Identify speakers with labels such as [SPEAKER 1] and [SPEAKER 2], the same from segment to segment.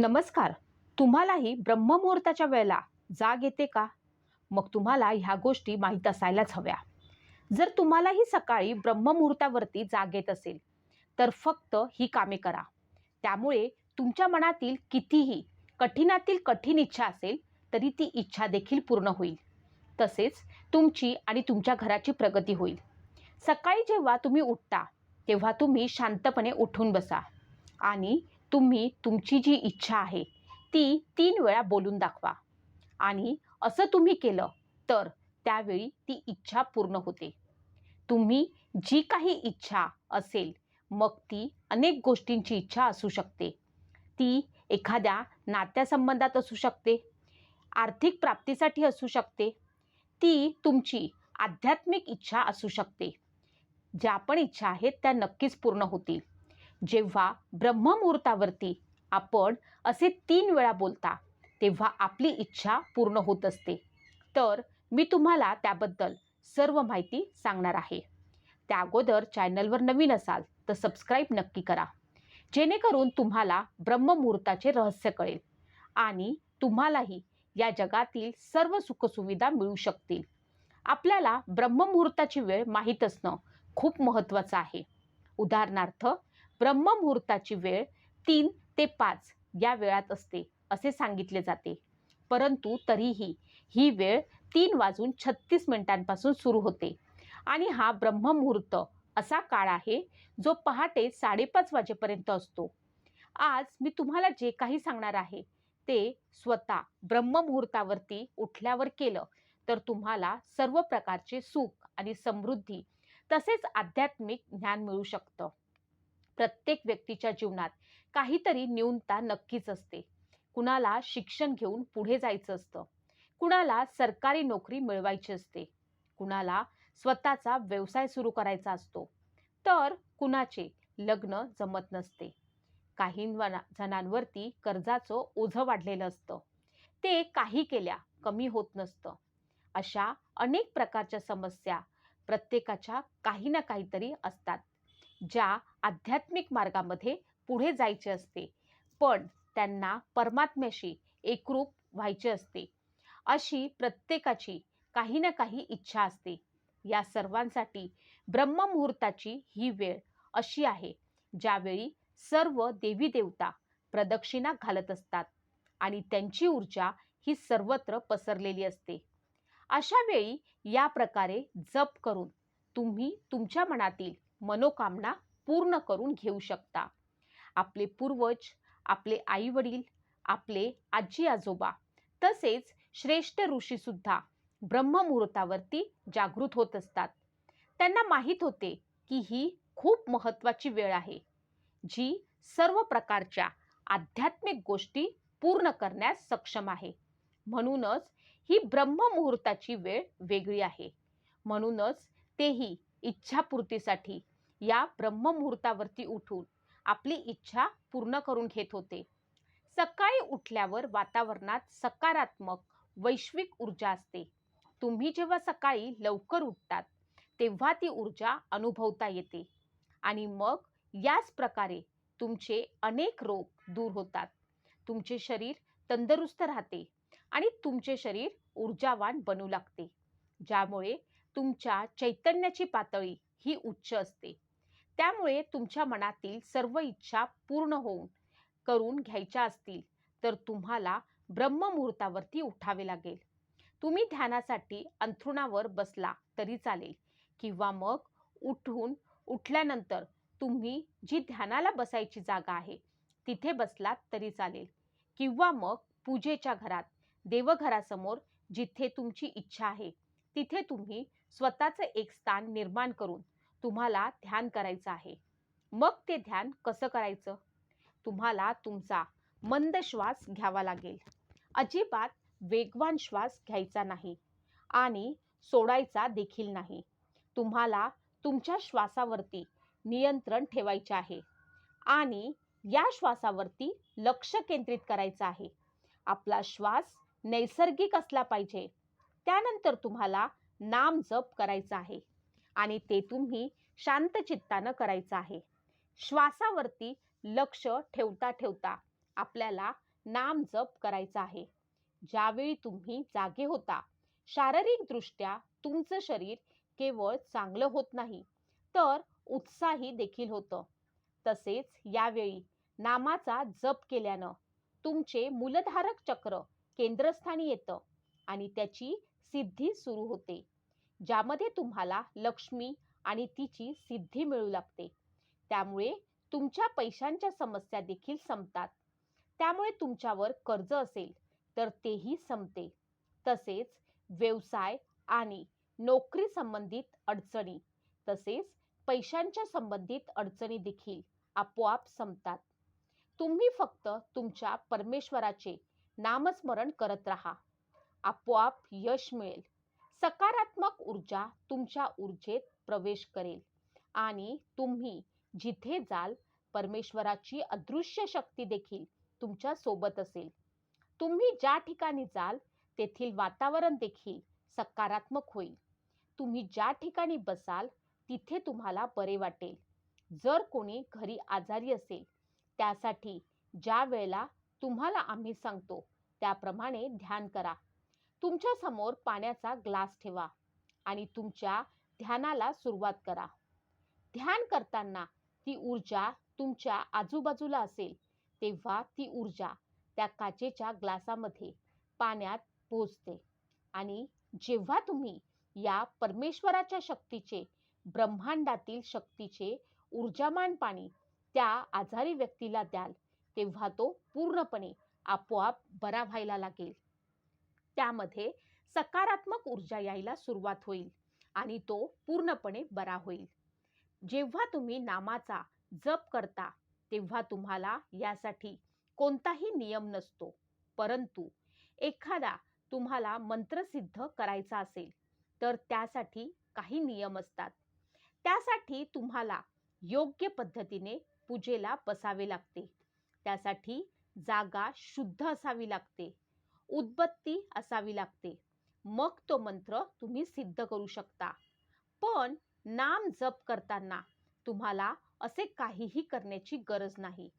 [SPEAKER 1] नमस्कार. तुम्हालाही ब्रह्ममुहूर्ताच्या वेळेला जाग येते का? मग तुम्हाला ह्या गोष्टी माहीत असायलाच हव्या. जर तुम्हालाही सकाळी ब्रह्ममुहूर्तावरती जाग येत असेल तर फक्त ही कामे करा. त्यामुळे तुमच्या मनातील कितीही कठीणातील कठीण इच्छा असेल तरी ती इच्छा देखील पूर्ण होईल. तसेच तुमची आणि तुमच्या घराची प्रगती होईल. सकाळी जेव्हा तुम्ही उठता तेव्हा तुम्ही शांतपणे उठून बसा आणि तुम्ही तुमची जी इच्छा आहे ती तीन वेळा बोलून दाखवा. आणि असं तुम्ही केलं तर त्यावेळी ती इच्छा पूर्ण होते. तुम्ही जी काही इच्छा असेल मग ती अनेक गोष्टींची इच्छा असू शकते. ती एखाद्या नात्यासंबंधात असू शकते आर्थिक प्राप्तीसाठी असू शकते ती तुमची आध्यात्मिक इच्छा असू शकते. ज्या पण इच्छा आहेत त्या नक्कीच पूर्ण होतील. जेव्हा ब्रह्ममुहूर्तावरती आपण असे तीन वेळा बोलता तेव्हा आपली इच्छा पूर्ण होत असते. तर मी तुम्हाला त्याबद्दल सर्व माहिती सांगणार आहे. त्या अगोदर चॅनलवर नवीन असाल तर सबस्क्राईब नक्की करा. जेणेकरून तुम्हाला ब्रह्ममुहूर्ताचे रहस्य कळेल आणि तुम्हालाही या जगातील सर्व सुखसुविधा मिळू शकतील. आपल्याला ब्रह्ममुहूर्ताची वेळ माहीत असणं खूप महत्त्वाचं आहे. उदाहरणार्थ ब्रह्ममुहूर्ताची वेळ तीन ते पाच या वेळात असते असे सांगितले जाते. परंतु तरीही ही वेळ तीन वाजून छत्तीस मिनिटांपासून सुरू होते. आणि हा ब्रह्ममुहूर्त असा काळ आहे जो पहाटे साडेपाच वाजेपर्यंत असतो. आज मी तुम्हाला जे काही सांगणार आहे ते स्वतः ब्रह्ममुहूर्तावरती उठल्यावर केलं तर तुम्हाला सर्व प्रकारचे सुख आणि समृद्धी तसेच आध्यात्मिक ज्ञान मिळू शकतं. प्रत्येक व्यक्तीच्या जीवनात काहीतरी न्यूनता नक्कीच असते. कुणाला शिक्षण घेऊन पुढे जायचं असतं. कुणाला सरकारी नोकरी मिळवायची असते. कुणाला स्वतःचा व्यवसाय सुरू करायचा असतो. तर कुणाचे लग्न जमत नसते. काही जणांवरती कर्जाचं ओझं वाढलेलं असतं. ते काही केल्या कमी होत नसतं. अशा अनेक प्रकारच्या समस्या प्रत्येकाच्या काही ना काहीतरी असतात. ज्या आध्यात्मिक मार्गामध्ये पुढे जायचे असते. पण त्यांना परमात्म्याशी एकरूप व्हायचे असते. अशी प्रत्येकाची काही ना काही इच्छा असते. या सर्वांसाठी ब्रह्ममुहूर्ताची ही वेळ अशी आहे ज्यावेळी सर्व देवी देवता प्रदक्षिणा घालत असतात आणि त्यांची ऊर्जा ही सर्वत्र पसरलेली असते. अशा वेळी या प्रकारे जप करून तुम्ही तुमच्या मनातील मनोकामना पूर्ण करून घेऊ शकता. आपले पूर्वज आपले आईवडील आपले आजी आजोबा तसेच श्रेष्ठ ऋषीसुद्धा ब्रह्ममुहूर्तावरती जागृत होत असतात. त्यांना माहीत होते की ही खूप महत्त्वाची वेळ आहे जी सर्व प्रकारच्या आध्यात्मिक गोष्टी पूर्ण करण्यास सक्षम आहे. म्हणूनच ही ब्रह्ममुहूर्ताची वेळ वेगळी आहे. म्हणूनच तेही इच्छापूर्तीसाठी या ब्रह्ममुहूर्तावरती उठून आपली इच्छा पूर्ण करून घेत होते. सकाळी उठल्यावर वातावरणात सकारात्मक वैश्विक ऊर्जा असते. तुम्ही जेव्हा सकाळी लवकर उठतात तेव्हा ती ऊर्जा अनुभवता येते. आणि मग याच प्रकारे तुमचे अनेक रोग दूर होतात. तुमचे शरीर तंदुरुस्त राहते आणि तुमचे शरीर ऊर्जावान बनू लागते. ज्यामुळे तुमच्या चैतन्याची पातळी ही उच्च असते. त्यामुळे तुमच्या मनातील सर्व इच्छा पूर्ण होऊन करून घ्यायच्या असतील तर तुम्हाला ब्रह्ममुहूर्तावरती उठावे लागेल. तुम्ही ध्यानासाठी अंथरुणावर बसला तरी चालेल किंवा मग उठून उठल्यानंतर तुम्ही जी ध्यानाला बसायची जागा आहे तिथे बसलात तरी चालेल. किंवा मग पूजेच्या घरात देवघरासमोर जिथे तुमची इच्छा आहे तिथे तुम्ही स्वतःचं एक स्थान निर्माण करून तुम्हाला ध्यान करायचं आहे. मग ते ध्यान कसं करायचं? तुम्हाला तुमचा मंद श्वास घ्यावा लागेल. अजिबात वेगवान श्वास घ्यायचा नाही आणि सोडायचा देखील नाही. तुम्हाला तुमच्या श्वासावरती नियंत्रण ठेवायचे आहे आणि या श्वासावरती लक्ष केंद्रित करायचं आहे. आपला श्वास नैसर्गिक असला पाहिजे. त्यानंतर तुम्हाला नाम जप करायचा आहे. आणि ते तुम्ही शांत चित्तानं करायचं आहे. श्वासावरती लक्ष ठेवता ठेवता आपल्याला नाम जप करायचा आहे. ज्यावेळी तुम्ही जागे होता शारीरिकदृष्ट्या तुमचं शरीर केवळ चांगलं होत नाही तर उत्साही देखील होतं. तसेच यावेळी नामाचा जप केल्यानं तुमचे मूलधारक चक्र केंद्रस्थानी येतं आणि त्याची सिद्धी सुरू होते. ज्यामध्ये तुम्हाला लक्ष्मी आणि तिची सिद्धी मिळू लागते. त्यामुळे तुमच्या पैशांच्या समस्या देखील संपतात. त्यामुळे तुमच्यावर कर्ज असेल तर तेही संपते. तसेच व्यवसाय आणि नोकरी संबंधित अडचणी तसेच पैशांच्या संबंधित अडचणी देखील आपोआप संपतात. तुम्ही फक्त तुमच्या परमेश्वराचे नामस्मरण करत राहा. आपोआप यश मिळेल. सकारात्मक ऊर्जा तुमच्या ऊर्जेत प्रवेश करेल. आणि तुम्ही जिथे जाल परमेश्वराची अदृश्य शक्ती देखील तुमच्यासोबत असेल. तुम्ही ज्या ठिकाणी जाल तेथील वातावरण देखील सकारात्मक होईल. तुम्ही ज्या ठिकाणी बसाल तिथे तुम्हाला बरे वाटेल. जर कोणी घरी आजारी असेल त्यासाठी ज्या वेळेला तुम्हाला आम्ही सांगतो त्याप्रमाणे ध्यान करा. तुमच्यासमोर पाण्याचा ग्लास ठेवा आणि तुमच्या ध्यानाला सुरुवात करा. ध्यान करताना ती ऊर्जा तुमच्या आजूबाजूला असेल तेव्हा ती ऊर्जा त्या काचेच्या ग्लासामध्ये पाण्यात पोचते आणि जेव्हा तुम्ही या परमेश्वराच्या शक्तीचे ब्रह्मांडातील शक्तीचे ऊर्जामान पाणी त्या आजारी व्यक्तीला द्याल तेव्हा तो पूर्णपणे आपोआप बरा व्हायला लागेल. त्यामध्ये सकारात्मक ऊर्जा यायला सुरुवात होईल आणि तो पूर्णपणे बरा होईल. जेव्हा तुम्ही नामाचा जप करता तेव्हा तुम्हाला यासाठी कोणताही नियम नसतो. परंतु एखादा तुम्हाला मंत्रसिद्ध करायचा असेल तर त्यासाठी काही नियम असतात. त्यासाठी तुम्हाला योग्य पद्धतीने पूजेला बसावे लागते. त्यासाठी जागा शुद्ध असावी लागते. उद्बत्ती असावी लागते. मग तो मंत्र तुम्ही सिद्ध करू शकता. पण नाम जप करताना तुम्हाला असे काहीही करण्याची गरज नाही.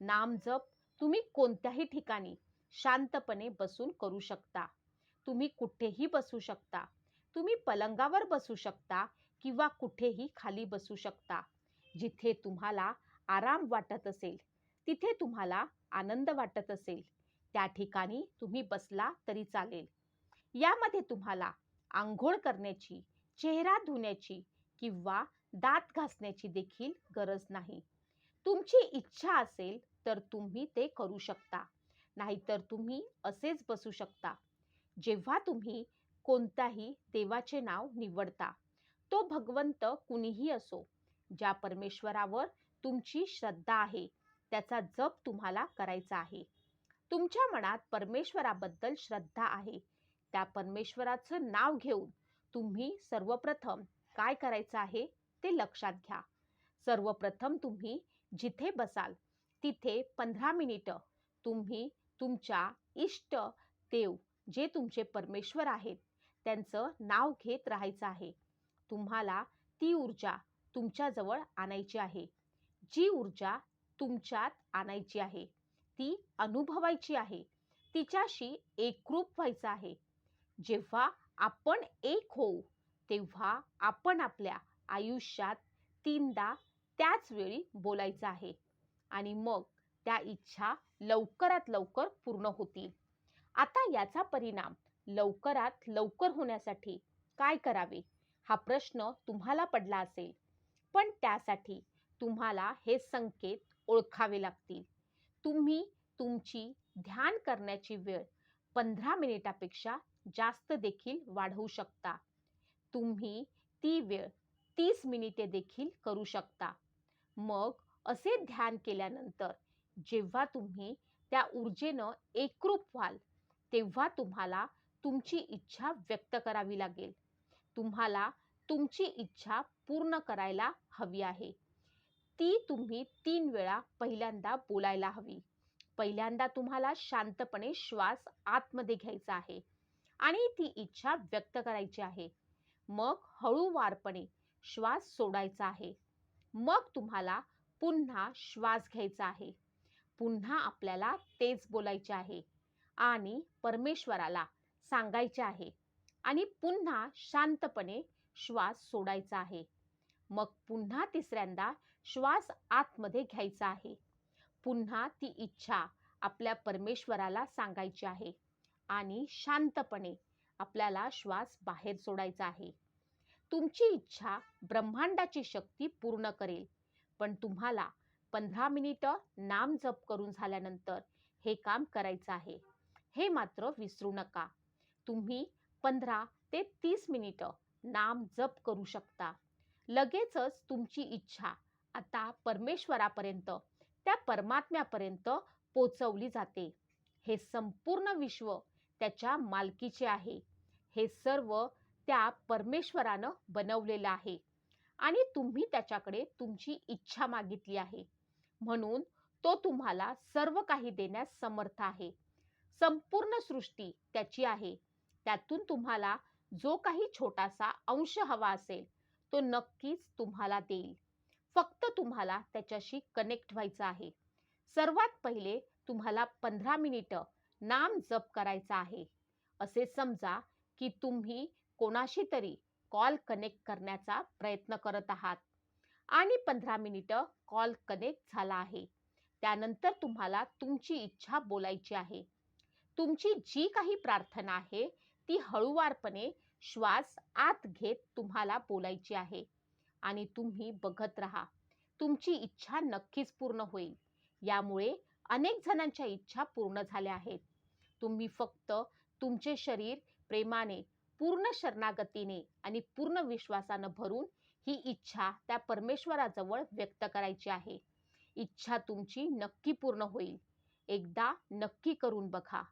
[SPEAKER 1] नाम जप तुम्ही कोणत्याही ठिकाणी शांतपणे बसून करू शकता. तुम्ही कुठेही बसू शकता. तुम्ही पलंगावर बसू शकता किंवा कुठेही खाली बसू शकता. जिथे तुम्हाला आराम वाटत असेल तिथे तुम्हाला आनंद वाटत असेल. त्या ठिकाणी तुम्ही बसला तरी चालेल. यामध्ये तुम्हाला आंघोळ करण्याची चेहरा धुण्याची किंवा दात घासण्याची देखील गरज नाही. तुमची इच्छा असेल तर तुम्ही ते करू शकता. नाहीतर तुम्ही असेच बसू शकता. जेव्हा तुम्ही कोणत्याही देवाचे नाव निवडता तो भगवंत कुणीही असो ज्या परमेश्वरावर तुमची श्रद्धा आहे त्याचा जप तुम्हाला करायचा आहे. तुमच्या मनात परमेश्वराबद्दल श्रद्धा आहे. त्या परमेश्वराचं नाव घेऊन तुम्ही सर्वप्रथम काय करायचं आहे ते लक्षात घ्या. सर्वप्रथम तुम्ही जिथे बसाल तिथे पंधरा मिनिटं तुम्ही तुमच्या इष्ट देव जे तुमचे परमेश्वर आहेत त्यांचं नाव घेत राहायचं आहे. तुम्हाला ती ऊर्जा तुमच्याजवळ आणायची आहे. जी ऊर्जा तुमच्यात आणायची आहे. ती अनुभवायची आहे. तिच्याशी एकरूप व्हायचं आहे. जेव्हा आपण एक होऊ तेव्हा आपण आपल्या आयुष्यात तीनदा त्याच वेळी बोलायचं आहे. आणि मग त्या इच्छा लवकरात लवकर पूर्ण होतील. आता याचा परिणाम लवकरात लवकर होण्यासाठी काय करावे? हा प्रश्न तुम्हाला पडला असेल. पण त्यासाठी तुम्हाला हे संकेत ओळखावे लागतील. तुम्ही तुमची ध्यान करण्याची वेळ पंधरा मिनिटापेक्षा जास्त देखील वाढवू शकता. तुम्ही ती वेळ तीस मिनिटे देखील करू शकता. मग असे ध्यान केल्यानंतर जेव्हा तुम्ही त्या ऊर्जेनं एकरूप व्हाल तेव्हा तुम्हाला तुमची इच्छा व्यक्त करावी लागेल. तुम्हाला तुमची इच्छा पूर्ण करायला हवी आहे. ती तुम्ही तीन वेळा पहिल्यांदा बोलायला हवी. पहिल्यांदा तुम्हाला शांतपणे श्वास आतमध्ये घ्यायचा आहे आणि ती इच्छा व्यक्त करायची आहे. मग हळूवारपणे श्वास सोडायचा आहे. मग तुम्हाला पुन्हा श्वास घ्यायचा आहे. पुन्हा आपल्याला तेच बोलायचे आहे आणि परमेश्वराला सांगायचे आहे आणि पुन्हा शांतपणे श्वास सोडायचा आहे. मग पुन्हा तिसऱ्यांदा श्वास आतमध्ये घ्यायचा आहे. पुन्हा ती इच्छा आपल्या परमेश्वराला सांगायची आहे आणि शांतपणे आपल्याला श्वास बाहेर सोडायचा आहे. तुमची इच्छा ब्रह्मांडाची शक्ती पूर्ण करेल पण तुम्हाला पंधरा मिनिटं नाम जप करून झाल्यानंतर हे काम करायचं आहे. हे मात्र विसरू नका. तुम्ही पंधरा ते तीस मिनिटं नाम जप करू शकता. लगेचच तुमची इच्छा आता परमेश्वरापर्यंत त्या परमात्म्यापर्यंत पोचवली जाते. हे संपूर्ण विश्व त्याच्या मालकीचे आहे. हे सर्व त्या परमेश्वरानं बनवलेलं आहे. आणि तुम्ही त्याच्याकडे तुमची इच्छा मागितली आहे. म्हणून तो तुम्हाला सर्व काही देण्यास समर्थ आहे. संपूर्ण सृष्टी त्याची आहे. त्यातून तुम्हाला जो काही छोटासा अंश हवा असेल तो नक्कीच तुम्हाला देईल. फक्त तुम्हाला त्याच्याशी कनेक्ट व्हायचं आहे. सर्वात पहिले तुम्हाला पंधरा मिनिटं नाम जप करायचा आहे. असे समजा की तुम्ही कोणाशी तरी कॉल कनेक्ट करण्याचा प्रयत्न करत आहात. आणि पंधरा मिनिटं कॉल कनेक्ट झाला आहे. त्यानंतर तुम्हाला तुमची इच्छा बोलायची आहे. तुमची जी काही प्रार्थना आहे ती हळूवारपणे श्वास आत घेत तुम्हाला बोलायची आहे. आणि तुम्ही बघत राहा. तुमची इच्छा नक्कीच पूर्ण होईल. यामुळे अनेक जणांच्या इच्छा पूर्ण झाल्या आहेत. तुम्ही फक्त तुमचे शरीर प्रेमाने पूर्ण शरणागतीने आणि पूर्ण विश्वासानं भरून ही इच्छा त्या परमेश्वराजवळ व्यक्त करायची आहे. इच्छा तुमची नक्की पूर्ण होईल. एकदा नक्की करून बघा.